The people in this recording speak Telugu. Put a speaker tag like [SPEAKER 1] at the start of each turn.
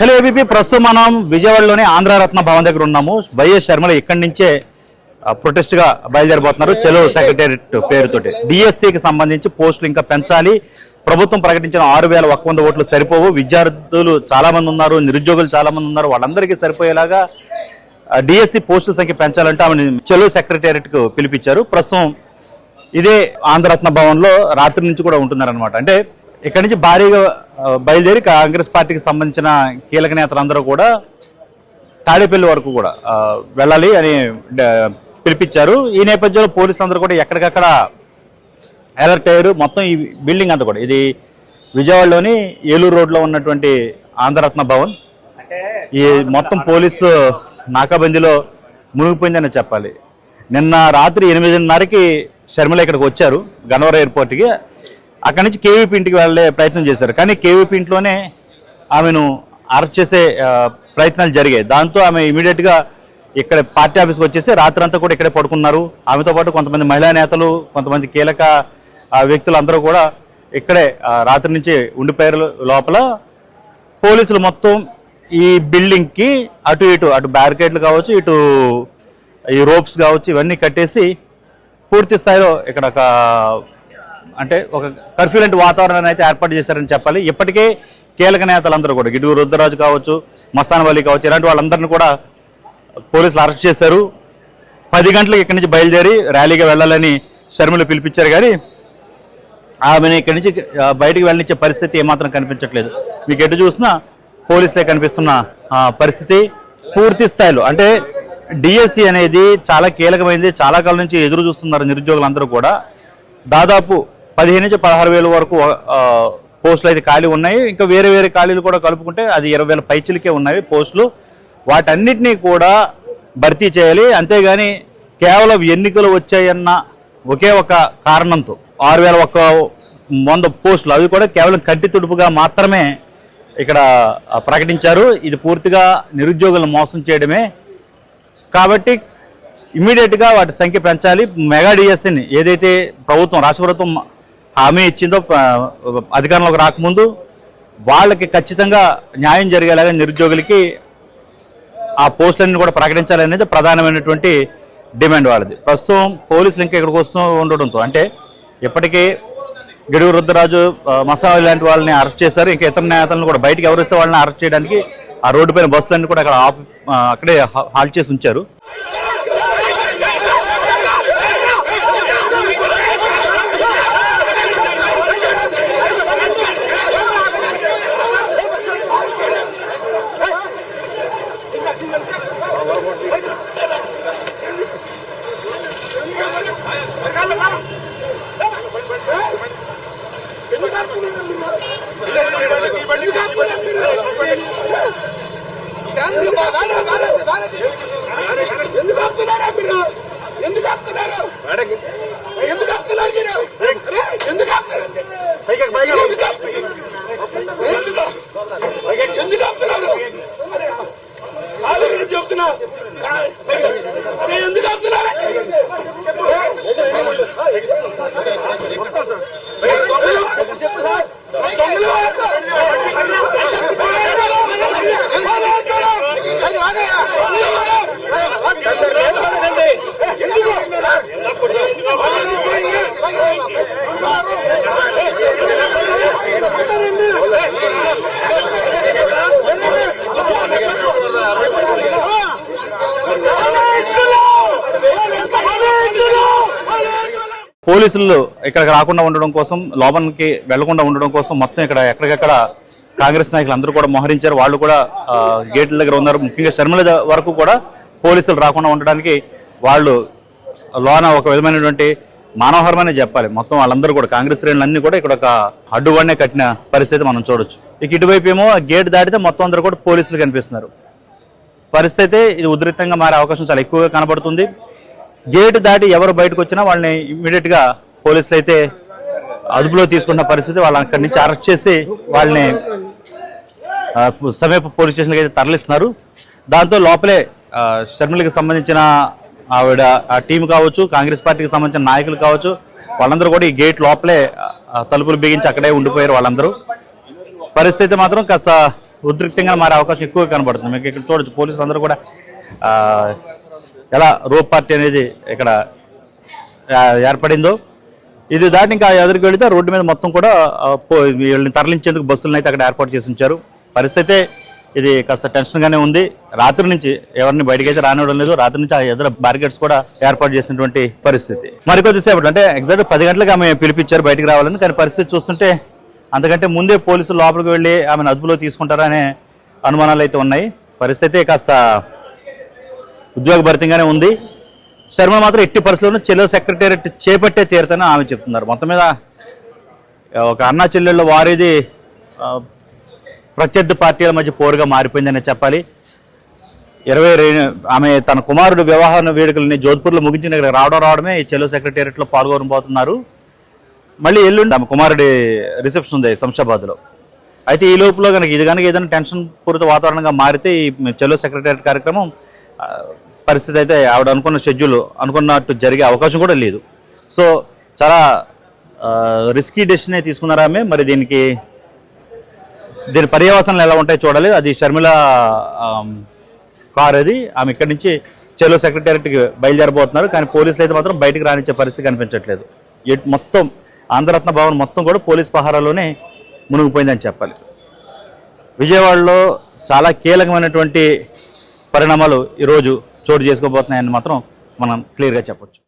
[SPEAKER 1] హలో ఏబీపీ ప్రస్తుతం మనం విజయవాడలోని ఆంధ్రరత్న భవన్ దగ్గర ఉన్నాము. వైఎస్ శర్మల ఇక్కడి నుంచే ప్రొటెస్ట్గా బయలుదేరిపోతున్నారు చెలో సెక్రటేరియట్ పేరుతోటి. డిఎస్సికి సంబంధించి పోస్టులు ఇంకా పెంచాలి. ప్రభుత్వం ప్రకటించిన ఆరు వేల ఒక్క వంద ఓట్లు సరిపోవు. విద్యార్థులు చాలా మంది ఉన్నారు నిరుద్యోగులు చాలా మంది ఉన్నారు. వాళ్ళందరికీ సరిపోయేలాగా డిఎస్సి పోస్టుల సంఖ్య పెంచాలంటే ఆమె చెలో సెక్రటేరియట్కు పిలిపించారు. ప్రస్తుతం ఇదే ఆంధ్రరత్న భవన్లో రాత్రి నుంచి కూడా ఉంటున్నారనమాట అంటే ఇక్కడి నుంచి భారీగా బయలుదేరి కాంగ్రెస్ పార్టీకి సంబంధించిన కీలక నేతలందరూ కూడా తాడేపల్లి వరకు కూడా వెళ్ళాలి అని పిలిపించారు. ఈ నేపథ్యంలో పోలీసులు అందరూ కూడా ఎక్కడికక్కడ అలర్ట్ అయ్యారు. మొత్తం ఈ బిల్డింగ్ అంతా కూడా. ఇది విజయవాడలోని ఏలూరు రోడ్లో ఉన్నటువంటి ఆంధ్రరత్న భవన్. ఈ మొత్తం పోలీసు నాకాబందీలో మునిగిపోయిందని చెప్పాలి. నిన్న రాత్రి ఎనిమిదిన్నరకి షర్మిల ఇక్కడికి వచ్చారు గన్నవరం ఎయిర్పోర్ట్కి. అక్కడి నుంచి కేవీపీ ఇంటికి వెళ్ళే ప్రయత్నం చేశారు. కానీ కేవీపీ ఇంట్లోనే ఆమెను అరెస్ట్ చేసే ప్రయత్నాలు జరిగాయి. దాంతో ఆమె ఇమీడియట్గా ఇక్కడ పార్టీ ఆఫీస్కి వచ్చేసి రాత్రంతా కూడా ఇక్కడే పడుకున్నారు. ఆమెతో పాటు కొంతమంది మహిళా నేతలు కొంతమంది కీలక వ్యక్తులందరూ వ్యక్తులు అందరూ కూడా ఇక్కడే రాత్రి నుంచి ఉండిపోయారు లోపల. పోలీసులు మొత్తం ఈ బిల్డింగ్కి అటు ఇటు అటు బ్యారికేడ్లు కావచ్చు ఇటు ఈ రోప్స్ కావచ్చు ఇవన్నీ కట్టేసి పూర్తి స్థాయిలో ఇక్కడ ఒక అంటే ఒక కర్ఫ్యూ లాంటి వాతావరణాన్ని అయితే ఏర్పాటు చేశారని చెప్పాలి. ఇప్పటికే కీలక నేతలందరూ కూడా గిడుగు రుద్రరాజు కావచ్చు మస్తాన్ వలి కావచ్చు ఇలాంటి వాళ్ళందరినీ కూడా పోలీసులు అరెస్ట్ చేశారు. పది గంటలకు ఇక్కడి నుంచి బయలుదేరి ర్యాలీగా వెళ్ళాలని షర్మిలు పిలిపించారు కానీ ఆమెను ఇక్కడి నుంచి బయటకు వెళ్ళనిచ్చే పరిస్థితి ఏమాత్రం కనిపించట్లేదు. మీకు ఎటు చూసినా పోలీసులే కనిపిస్తున్న పరిస్థితి పూర్తి స్థాయిలో. అంటే డిఎస్సి అనేది చాలా కీలకమైంది. చాలా కాలం నుంచి ఎదురు చూస్తున్నారు నిరుద్యోగులందరూ కూడా. దాదాపు పదిహేను నుంచి పదహారు వేల వరకు పోస్టులు అయితే ఖాళీ ఉన్నాయి. ఇంకా వేరే వేరే ఖాళీలు కూడా కలుపుకుంటే అది ఇరవై వేల పైచిలకే ఉన్నాయి పోస్టులు. వాటన్నిటినీ కూడా భర్తీ చేయాలి. అంతేగాని కేవలం ఎన్నికలు వచ్చాయన్న ఒకే ఒక కారణంతో ఆరు వేల ఒక్క వంద పోస్టులు అవి కూడా కేవలం కంటి తుడుపుగా మాత్రమే ఇక్కడ ప్రకటించారు. ఇది పూర్తిగా నిరుద్యోగులను మోసం చేయడమే. కాబట్టి ఇమ్మీడియట్గా వాటి సంఖ్య పెంచాలి. మెగా డిఎస్సిని ఏదైతే ప్రభుత్వం రాష్ట్ర ప్రభుత్వం హామీ ఇచ్చిందో అధికారంలోకి రాకముందు వాళ్ళకి ఖచ్చితంగా న్యాయం జరిగేలాగా నిరుద్యోగులకి ఆ పోస్టులన్నీ కూడా ప్రకటించాలనేది ప్రధానమైనటువంటి డిమాండ్ వాళ్ళది. ప్రస్తుతం పోలీసులు ఇంకా ఇక్కడికి వస్తూ ఉండడంతో అంటే ఇప్పటికే గిడుగు రుద్రరాజు మసాలి లాంటి వాళ్ళని అరెస్ట్ చేశారు. ఇంకా ఇతర నేతలను కూడా బయటకు ఎవరిస్తే వాళ్ళని అరెస్ట్ చేయడానికి ఆ రోడ్డు పైన బస్సులన్నీ కూడా అక్కడ ఆప్- అక్కడే హా- హాల్ట్ చేసి ఉంచారు.
[SPEAKER 2] ఎందుకు ఆపుతున్నారా మీరు ఎందుకు ఆపుతున్నారు ఎందుకు ఆపుతున్నారు మీరు అరే, ఎందుకు ఆపుతున్నారు ఎందుకు ఆపుతున్నారు? ఎందుకు? ఎందుకు ఆపుతున్నారు ఆలోచన చెప్తున్నా ఎందుకు ఆపుతున్నారు
[SPEAKER 1] పోలీసులు ఇక్కడికి రాకుండా ఉండడం కోసం లోపలికి వెళ్ళకుండా ఉండడం కోసం మొత్తం ఇక్కడ ఎక్కడికక్కడ కాంగ్రెస్ నాయకులు అందరూ కూడా మోహరించారు. వాళ్ళు కూడా గేట్ల దగ్గర ఉన్నారు. ముఖ్యంగా షర్మిల వరకు కూడా పోలీసులు రాకుండా ఉండడానికి వాళ్ళు లోన ఒక విధమైనటువంటి మానవహరమనే చెప్పాలి. మొత్తం వాళ్ళందరూ కూడా కాంగ్రెస్ శ్రేణులన్నీ కూడా ఇక్కడ ఒక అడ్డువన్నే కట్టిన పరిస్థితి మనం చూడొచ్చు. ఇక ఇటువైపు ఏమో గేట్ దాటితే మొత్తం అందరూ కూడా పోలీసులు కనిపిస్తున్నారు. పరిస్థితి అయితే ఇది ఉధృతంగా మారే అవకాశం చాలా ఎక్కువగా కనబడుతుంది. గేట్ దాటి ఎవరు బయటకు వచ్చినా వాళ్ళని ఇమీడియట్గా పోలీసులు అయితే అదుపులో తీసుకున్న పరిస్థితి వాళ్ళని అక్కడి నుంచి అరెస్ట్ చేసి వాళ్ళని సమీప పోలీస్ స్టేషన్కి అయితే తరలిస్తున్నారు. దాంతో లోపలే షర్మిలకి సంబంధించిన ఆవిడ ఆ టీం కావచ్చు కాంగ్రెస్ పార్టీకి సంబంధించిన నాయకులు కావచ్చు వాళ్ళందరూ కూడా ఈ గేట్ లోపలే తలుపులు బిగించి అక్కడే ఉండిపోయారు వాళ్ళందరూ. పరిస్థితి మాత్రం కాస్త ఉద్రిక్తంగా మారే అవకాశం ఎక్కువ కనబడుతుంది. మీకు ఇక్కడ చూడొచ్చు పోలీసులు అందరూ కూడా ఎలా రూప్ పార్టీ అనేది ఇక్కడ ఏర్పడిందో. ఇది దాటి ఇంకా ఎదురుకు వెళితే రోడ్డు మీద మొత్తం కూడా పో- వీళ్ళని తరలించేందుకు బస్సులను అయితే అక్కడ ఏర్పాటు చేసి ఉంచారు. పరిస్థితి ఇది కాస్త టెన్షన్గానే ఉంది. రాత్రి నుంచి ఎవరిని బయటకి అయితే రానివ్వడం లేదు. రాత్రి నుంచి ఆ ఎదురు బ్యారికేడ్స్ కూడా ఏర్పాటు చేసినటువంటి పరిస్థితి. మరికొద్దిసేపటి అంటే ఎగ్జాక్ట్ పది గంటలకు ఆమె పిలిపించారు బయటకు రావాలని. కానీ పరిస్థితి చూస్తుంటే అంతకంటే ముందే పోలీసులు లోపలికి వెళ్ళి ఆమెను అదుపులో తీసుకుంటారనే అనుమానాలు అయితే ఉన్నాయి. పరిస్థితి కాస్త ఉద్యోగభరితంగానే ఉంది. శర్మ మాత్రం ఎట్టి పరిస్థితుల్లోనూ చెల్లె సెక్రటేరియట్ చేపట్టే తీరుతానని ఆమె చెప్తున్నారు. మొత్తం మీద ఒక అన్నా చెల్లెళ్ళ వారిది ప్రత్యర్థి పార్టీల మధ్య పోరుగా మారిపోయిందని చెప్పాలి. ఇరవై రెండు ఆమె తన కుమారుడు వివాహ వేడుకలని జోధ్పూర్లో ముగించిన ఇక్కడ రావడం రావడమే ఈ చెలో సెక్రటేరియట్లో పాల్గొనబోతున్నారు మళ్ళీ ఎల్లుండి ఆమె కుమారుడి రిసెప్షన్ ఉంది శంషాబాద్లో. అయితే ఈ లోపల కనుక ఇది కనుక ఏదైనా టెన్షన్ పూరిత వాతావరణంగా మారితే ఈ చెలో సెక్రటేరియట్ కార్యక్రమం పరిస్థితి అయితే ఆవిడ అనుకున్న షెడ్యూల్ అనుకున్నట్టు జరిగే అవకాశం కూడా లేదు. సో చాలా రిస్కీ డెసిషన్ తీసుకున్నారా ఆమె? మరి దీనికి దీని పర్యవసనాలు ఎలా ఉంటాయో చూడాలి. అది షర్మిల కార్ అది. ఆమె ఇక్కడి నుంచి చెలో సెక్రటేరియట్కి బయలుదేరబోతున్నారు. కానీ పోలీసులు అయితే మాత్రం బయటకు రానిచ్చే పరిస్థితి కనిపించట్లేదు. ఎటు మొత్తం ఆంధ్రరత్న భవన్ మొత్తం కూడా పోలీస్ పహారాలోనే మునిగిపోయిందని చెప్పాలి. విజయవాడలో చాలా కీలకమైనటువంటి పరిణామాలు ఈరోజు చోటు చేసుకోబోతున్నాయని మాత్రం మనం క్లియర్గా చెప్పొచ్చు.